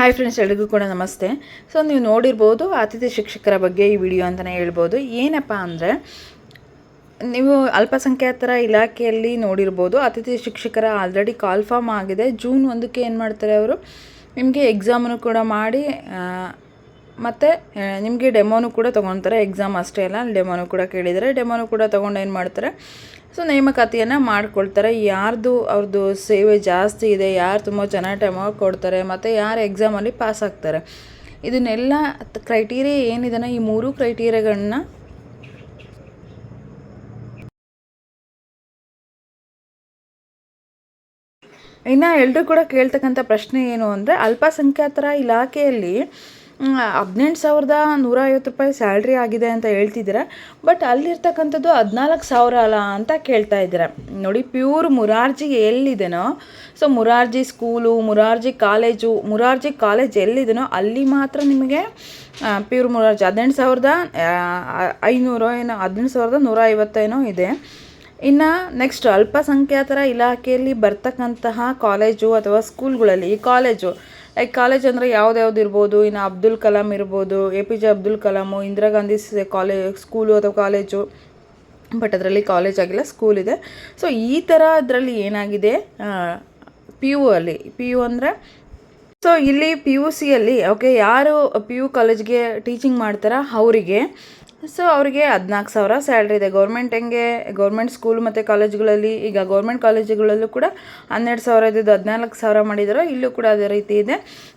Hi friends ಎಲ್ರಿಗೂ ಕೂಡ ನಮಸ್ತೆ. ಸೊ ನೀವು ನೋಡಿರ್ಬೋದು ಅತಿಥಿ ಶಿಕ್ಷಕರ ಬಗ್ಗೆ ಈ ವಿಡಿಯೋ ಅಂತಲೇ ಹೇಳ್ಬೋದು. ಏನಪ್ಪ ಅಂದರೆ, ನೀವು ಅಲ್ಪಸಂಖ್ಯಾತರ ಇಲಾಖೆಯಲ್ಲಿ ನೋಡಿರ್ಬೋದು ಅತಿಥಿ ಶಿಕ್ಷಕರ ಆಲ್ರೆಡಿ ಕಾಲ್ಫಾರ್ಮ್ ಆಗಿದೆ. ಜೂನ್ ಒಂದಕ್ಕೆ ಏನು ಮಾಡ್ತಾರೆ ಅವರು? ನಿಮಗೆ ಎಕ್ಸಾಮನ್ನು ಕೂಡ ಮಾಡಿ ಮತ್ತು ನಿಮಗೆ ಡೆಮೋನು ಕೂಡ ತೊಗೊತಾರೆ. ಎಕ್ಸಾಮ್ ಅಷ್ಟೇ ಅಲ್ಲ ಡೆಮೋನು ಕೂಡ ಕೇಳಿದರೆ. ಡೆಮೋನು ಕೂಡ ತೊಗೊಂಡು ಏನು ಮಾಡ್ತಾರೆ? ಸೊ, ನೇಮಕಾತಿಯನ್ನು ಮಾಡ್ಕೊಳ್ತಾರೆ. ಯಾರ್ದು ಅವ್ರದ್ದು ಸೇವೆ ಜಾಸ್ತಿ ಇದೆ, ಯಾರು ತುಂಬ ಚೆನ್ನಾಗಿ ಟೈಮ್ ಕೊಡ್ತಾರೆ, ಮತ್ತು ಯಾರು ಎಕ್ಸಾಮಲ್ಲಿ ಪಾಸ್ ಆಗ್ತಾರೆ. ಇದನ್ನೆಲ್ಲ ಕ್ರೈಟೀರಿಯಾ ಏನಿದೆ ಈ ಮೂರು ಕ್ರೈಟೀರಿಯಾಗಳನ್ನ ಇನ್ನು ಎಲ್ಲರೂ ಕೂಡ ಕೇಳ್ತಕ್ಕಂಥ ಪ್ರಶ್ನೆ ಏನು ಅಂದರೆ, ಅಲ್ಪಸಂಖ್ಯಾತರ ಇಲಾಖೆಯಲ್ಲಿ ಹದಿನೆಂಟು ಸಾವಿರದ ನೂರ ಐವತ್ತು ರೂಪಾಯಿ ಸ್ಯಾಲ್ರಿ ಆಗಿದೆ ಅಂತ ಹೇಳ್ತಿದ್ದೀರ. ಬಟ್ ಅಲ್ಲಿರ್ತಕ್ಕಂಥದ್ದು ಹದಿನಾಲ್ಕು ಸಾವಿರ ಅಲ್ಲ ಅಂತ ಕೇಳ್ತಾ ಇದ್ದೀರ. ನೋಡಿ, pure Morarji ಎಲ್ಲಿದೆನೋ? So Morarji school, Morarji college, Morarji college ಎಲ್ಲಿದೆನೋ ಅಲ್ಲಿ ಮಾತ್ರ ನಿಮಗೆ ಪ್ಯೂರ್ ಮುರಾರ್ಜಿ ಹದಿನೆಂಟು ಸಾವಿರದ ಐನೂರು ಏನೋ, ಹದಿನೆಂಟು ಸಾವಿರದ ನೂರ ಐವತ್ತೇನೋ ಇದೆ. ಇನ್ನು ನೆಕ್ಸ್ಟ್ ಅಲ್ಪಸಂಖ್ಯಾತರ ಇಲಾಖೆಯಲ್ಲಿ ಬರ್ತಕ್ಕಂತಹ ಕಾಲೇಜು ಅಥವಾ ಸ್ಕೂಲ್ಗಳಲ್ಲಿ ಈ ಕಾಲೇಜು ಲೈಕ್ ಕಾಲೇಜ್ ಅಂದರೆ ಯಾವ್ದು ಇರ್ಬೋದು? ಇನ್ನು ಅಬ್ದುಲ್ ಕಲಾಂ ಇರ್ಬೋದು A P J Abdul Kalam, Indira Gandhi college school ಅಥವಾ ಕಾಲೇಜು ಬಟ್ ಅದರಲ್ಲಿ ಕಾಲೇಜ್ ಆಗಿಲ್ಲ ಸ್ಕೂಲ್ ಇದೆ. ಸೊ ಈ ಥರ ಅದರಲ್ಲಿ ಏನಾಗಿದೆ? ಪಿ ಯು ಅಲ್ಲಿ. ಪಿ ಯು ಅಂದರೆ ಸೊ ಇಲ್ಲಿ ಪಿ ಯು ಸಿಯಲ್ಲಿ ಓಕೆ ಯಾರು ಪಿ ಯು ಕಾಲೇಜ್ಗೆ ಟೀಚಿಂಗ್ ಮಾಡ್ತಾರೋ? ಅವರಿಗೆ. ಸೊ ಅವರಿಗೆ ಹದಿನಾಲ್ಕು ಸಾವಿರ ಸ್ಯಾಲ್ರಿ ಇದೆ. ಗೌರ್ಮೆಂಟ್ ಹೆಂಗೆ ಗೌರ್ಮೆಂಟ್ ಸ್ಕೂಲ್ ಮತ್ತು ಕಾಲೇಜುಗಳಲ್ಲಿ ಈಗ ಗೌರ್ಮೆಂಟ್ ಕಾಲೇಜುಗಳಲ್ಲೂ ಕೂಡ ಹನ್ನೆರಡು ಸಾವಿರ ಇದ್ದಿದ್ದು ಹದಿನಾಲ್ಕು ಸಾವಿರ ಮಾಡಿದಾರೋ ಇಲ್ಲೂ ಕೂಡ ಅದೇ ರೀತಿ ಇದೆ.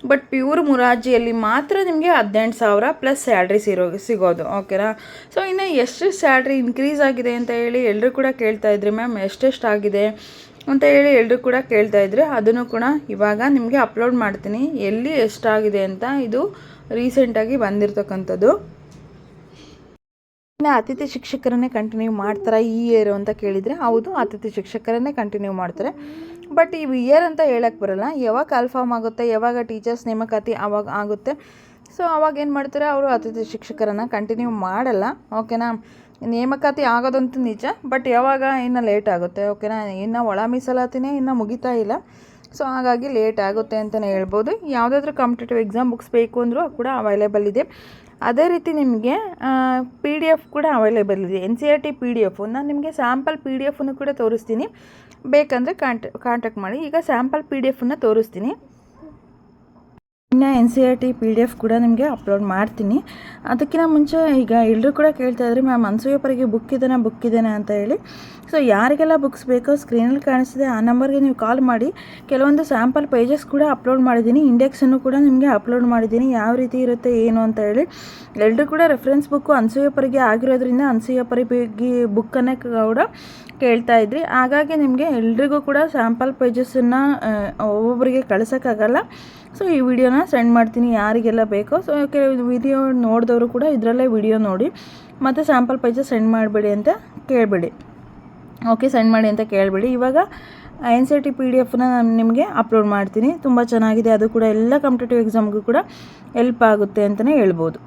ಬಟ್ ಪ್ಯೂರ್ ಮುರಾರ್ಜಿಯಲ್ಲಿ ಮಾತ್ರ ನಿಮಗೆ ಹದಿನೆಂಟು ಸಾವಿರ ಪ್ಲಸ್ ಸ್ಯಾಲ್ರಿ ಸಿರೋ, ಸಿಗೋದು. ಓಕೆನಾ ಸೊ ಇನ್ನು ಎಷ್ಟು ಸ್ಯಾಲ್ರಿ ಇನ್ಕ್ರೀಸ್ ಆಗಿದೆ ಅಂತ ಹೇಳಿ ಎಲ್ಲರೂ ಕೂಡ ಕೇಳ್ತಾ ಇದ್ರಿ ಮ್ಯಾಮ್ ಎಷ್ಟೆಷ್ಟು ಆಗಿದೆ ಅಂತ ಹೇಳಿ ಎಲ್ಲರೂ ಕೂಡ ಕೇಳ್ತಾ ಇದ್ರಿ. ಅದನ್ನು ಕೂಡ ಇವಾಗ ನಿಮಗೆ ಅಪ್ಲೋಡ್ ಮಾಡ್ತೀನಿ. ಎಲ್ಲಿ ಎಷ್ಟಾಗಿದೆ ಅಂತ ಇದು ರೀಸೆಂಟಾಗಿ ಬಂದಿರತಕ್ಕಂಥದ್ದು. ಇನ್ನು ಅತಿಥಿ ಶಿಕ್ಷಕರನ್ನೇ ಕಂಟಿನ್ಯೂ ಮಾಡ್ತಾರೆ ಈ ಇಯರ್ ಅಂತ ಕೇಳಿದರೆ ಹೌದು ಅತಿಥಿ ಶಿಕ್ಷಕರನ್ನೇ ಕಂಟಿನ್ಯೂ ಮಾಡ್ತಾರೆ. ಬಟ್ ಈ ಇಯರ್ ಅಂತ ಹೇಳಕ್ಕೆ ಬರಲ್ಲ. ಯಾವಾಗ ಕನ್ಫರ್ಮ್ ಆಗುತ್ತೆ, ಯಾವಾಗ ಟೀಚರ್ಸ್ ನೇಮಕಾತಿ ಆವಾಗ ಆಗುತ್ತೆ. ಸೊ ಅವಾಗ ಏನು ಮಾಡ್ತಾರೆ ಅವರು ಅತಿಥಿ ಶಿಕ್ಷಕರನ್ನು ಕಂಟಿನ್ಯೂ ಮಾಡಲ್ಲ ಓಕೆನಾ ನೇಮಕಾತಿ ಆಗೋದಂತೂ ನಿಜ ಬಟ್ ಯಾವಾಗ ಇನ್ನು ಲೇಟ್ ಆಗುತ್ತೆ ಓಕೆನಾ ಇನ್ನು ಒಳ ಮೀಸಲಾತಿನೇ ಇನ್ನೂ ಮುಗಿತಾ ಇಲ್ಲ. ಸೊ ಹಾಗಾಗಿ ಲೇಟ್ ಆಗುತ್ತೆ ಅಂತಲೇ ಹೇಳ್ಬೋದು. ಯಾವುದಾದ್ರೂ ಕಾಂಪಿಟೇಟಿವ್ ಎಕ್ಸಾಮ್ ಬುಕ್ಸ್ ಬೇಕು ಅಂದರೂ ಕೂಡ ಅವೈಲೇಬಲ್ ಇದೆ. ಅದೇ ರೀತಿ ನಿಮಗೆ ಪಿ ಡಿ ಎಫ್ ಕೂಡ ಅವೈಲೇಬಲ್ ಇದೆ. N C R T P D F ನಾನು ನಿಮಗೆ ಸ್ಯಾಂಪಲ್ ಪಿ ಡಿ ಎಫನ್ನು ಕೂಡ ತೋರಿಸ್ತೀನಿ. ಬೇಕಂದರೆ ಕಾಂಟ್ ಕಾಂಟ್ಯಾಕ್ಟ್ ಮಾಡಿ. ಈಗ ಸ್ಯಾಂಪಲ್ ಪಿ ಡಿ ಎಫನ್ನು ತೋರಿಸ್ತೀನಿ. ಇನ್ನು N C R T P D F ಕೂಡ ನಿಮಗೆ ಅಪ್ಲೋಡ್ ಮಾಡ್ತೀನಿ. ಅದಕ್ಕಿಂತ ಮುಂಚೆ ಈಗ ಎಲ್ಲರೂ ಕೂಡ ಕೇಳ್ತಾ ಇದ್ರಿ ಮ್ಯಾಮ್ ಅನ್ಸೂಯಪ್ಪರಿಗೆ ಬುಕ್ ಇದೇನಾ ಬುಕ್ ಇದೇನಾ ಅಂತ ಹೇಳಿ. ಸೊ ಯಾರಿಗೆಲ್ಲ ಬುಕ್ಸ್ ಬೇಕೋ ಸ್ಕ್ರೀನಲ್ಲಿ ಕಾಣಿಸಿದೆ ಆ ನಂಬರ್ಗೆ ನೀವು ಕಾಲ್ ಮಾಡಿ. ಕೆಲವೊಂದು ಸ್ಯಾಂಪಲ್ ಪೇಜಸ್ ಕೂಡ ಅಪ್ಲೋಡ್ ಮಾಡಿದ್ದೀನಿ. ಇಂಡೆಕ್ಸನ್ನು ಕೂಡ ನಿಮಗೆ ಅಪ್ಲೋಡ್ ಮಾಡಿದ್ದೀನಿ. ಯಾವ ರೀತಿ ಇರುತ್ತೆ, ಏನು ಅಂತ ಹೇಳಿ. ಎಲ್ಲರೂ ಕೂಡ ರೆಫರೆನ್ಸ್ ಬುಕ್ಕು ಅನ್ಸೂಯಪ್ಪರಿಗೆ ಆಗಿರೋದ್ರಿಂದ ಅನ್ಸೂಯಪ್ಪರಿಗೆ ಬುಕ್ಕನ್ನೇ ಕೂಡ ಕೇಳ್ತಾ ಇದ್ರಿ. ಹಾಗಾಗಿ ನಿಮಗೆ ಎಲ್ರಿಗೂ ಕೂಡ ಸ್ಯಾಂಪಲ್ ಪೇಜಸ್ಸನ್ನು ಒಬ್ಬೊಬ್ಬರಿಗೆ ಕಳ್ಸೋಕ್ಕಾಗಲ್ಲ. ಸೊ ಈ ವಿಡಿಯೋನ ಸೆಂಡ್ ಮಾಡ್ತೀನಿ ಯಾರಿಗೆಲ್ಲ ಬೇಕೋ. ಸೊ ಕೆಲವು ವಿಡಿಯೋ ನೋಡಿದವರು ಕೂಡ ಇದರಲ್ಲೇ ವಿಡಿಯೋ ನೋಡಿ. ಮತ್ತು ಸ್ಯಾಂಪಲ್ ಪೇಜಸ್ ಸೆಂಡ್ ಮಾಡಬೇಡಿ ಅಂತ ಕೇಳಬೇಡಿ. ಓಕೆ ಸೆಂಡ್ ಮಾಡಿ ಅಂತ ಕೇಳಬೇಡಿ. ಇವಾಗ N C T P D ಎಫ್ನ ನಾನು ನಿಮಗೆ ಅಪ್ಲೋಡ್ ಮಾಡ್ತೀನಿ. ತುಂಬ ಚೆನ್ನಾಗಿದೆ. ಅದು ಕೂಡ ಎಲ್ಲ ಕಾಂಪಿಟೇಟಿವ್ ಎಕ್ಸಾಮ್ಗೂ ಕೂಡ ಹೆಲ್ಪ್ ಆಗುತ್ತೆ ಅಂತಲೇ ಹೇಳ್ಬೋದು.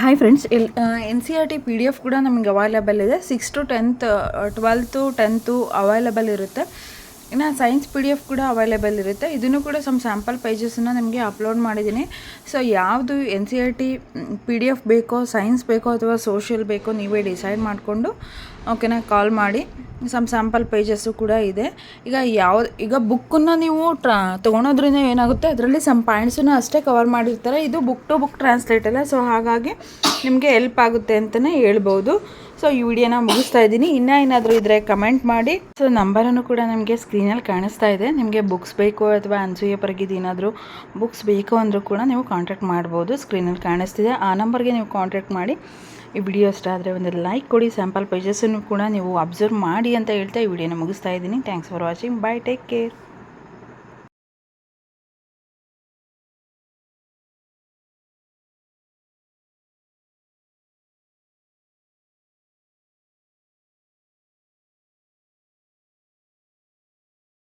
Hi friends L N C R T P D F ಕೂಡ ನಮಗೆ ಅವೈಲೇಬಲ್ ಇದೆ. Six to tenth twelfth tenth available ಇರುತ್ತೆ. ಇನ್ನು ಸೈನ್ಸ್ ಪಿ ಡಿ ಎಫ್ ಕೂಡ ಅವೈಲೇಬಲ್ ಇರುತ್ತೆ. ಇದನ್ನು ಕೂಡ ಸಮ್ ಸ್ಯಾಂಪಲ್ ಪೇಜಸನ್ನು ನಿಮಗೆ ಅಪ್ಲೋಡ್ ಮಾಡಿದ್ದೀನಿ. ಸೊ ಯಾವುದು N C R T P D F ಬೇಕೋ ಸೈನ್ಸ್ ಬೇಕೋ ಅಥವಾ ಸೋಷಿಯಲ್ ಬೇಕೋ ನೀವೇ ಡಿಸೈಡ್ ಮಾಡಿಕೊಂಡು ಓಕೆನಾ ಕಾಲ್ ಮಾಡಿ ಸಮ್ ಸ್ಯಾಂಪಲ್ ಪೇಜಸ್ಸು ಕೂಡ ಇದೆ. ಈಗ ಯಾವ ಈಗ ಬುಕ್ಕನ್ನು ನೀವು ಟ್ರಾ, ತೊಗೊಳೋದ್ರಿಂದ ಏನಾಗುತ್ತೆ? ಅದರಲ್ಲಿ ಸಮ್ ಪಾಯಿಂಟ್ಸನ್ನು ಅಷ್ಟೇ ಕವರ್ ಮಾಡಿರ್ತಾರೆ. ಇದು ಬುಕ್ ಟು ಬುಕ್ ಟ್ರಾನ್ಸ್ಲೇಟ್ ಅಲ್ಲ. ಸೊ ಹಾಗಾಗಿ ನಿಮಗೆ ಹೆಲ್ಪ್ ಆಗುತ್ತೆ ಅಂತಲೇ ಹೇಳ್ಬೋದು. ಸೊ ಈ ವಿಡಿಯೋನ ಮುಗಿಸ್ತಾ ಇದ್ದೀನಿ. ಇನ್ನೂ ಏನಾದರೂ ಇದ್ದರೆ ಕಮೆಂಟ್ ಮಾಡಿ. ಸೊ ನಂಬರನ್ನು ಕೂಡ ನಿಮಗೆ ಸ್ಕ್ರೀನಲ್ಲಿ ಕಾಣಿಸ್ತಾ ಇದೆ. ನಿಮಗೆ ಬುಕ್ಸ್ ಬೇಕು ಅಥವಾ ಅನ್ಸೂಯ ಪರಗಿದ್ದು ಏನಾದರೂ ಬುಕ್ಸ್ ಬೇಕು ಅಂದರೂ ಕೂಡ ನೀವು ಕಾಂಟ್ಯಾಕ್ಟ್ ಮಾಡ್ಬೋದು. ಸ್ಕ್ರೀನಲ್ಲಿ ಕಾಣಿಸ್ತಿದೆ. ಆ ನಂಬರ್ಗೆ ನೀವು ಕಾಂಟ್ಯಾಕ್ಟ್ ಮಾಡಿ. ಈ ವಿಡಿಯೋ ಇಷ್ಟ ಆದರೆ ಒಂದು ಲೈಕ್ ಕೊಡಿ. ಸ್ಯಾಂಪಲ್ ಪೇಜಸ್ಸನ್ನು ಕೂಡ ನೀವು ಅಬ್ಸರ್ವ್ ಮಾಡಿ ಅಂತ ಹೇಳ್ತಾ ಈ ವಿಡಿಯೋನ ಮುಗಿಸ್ತಾ ಇದ್ದೀನಿ. Thanks for watching bye take care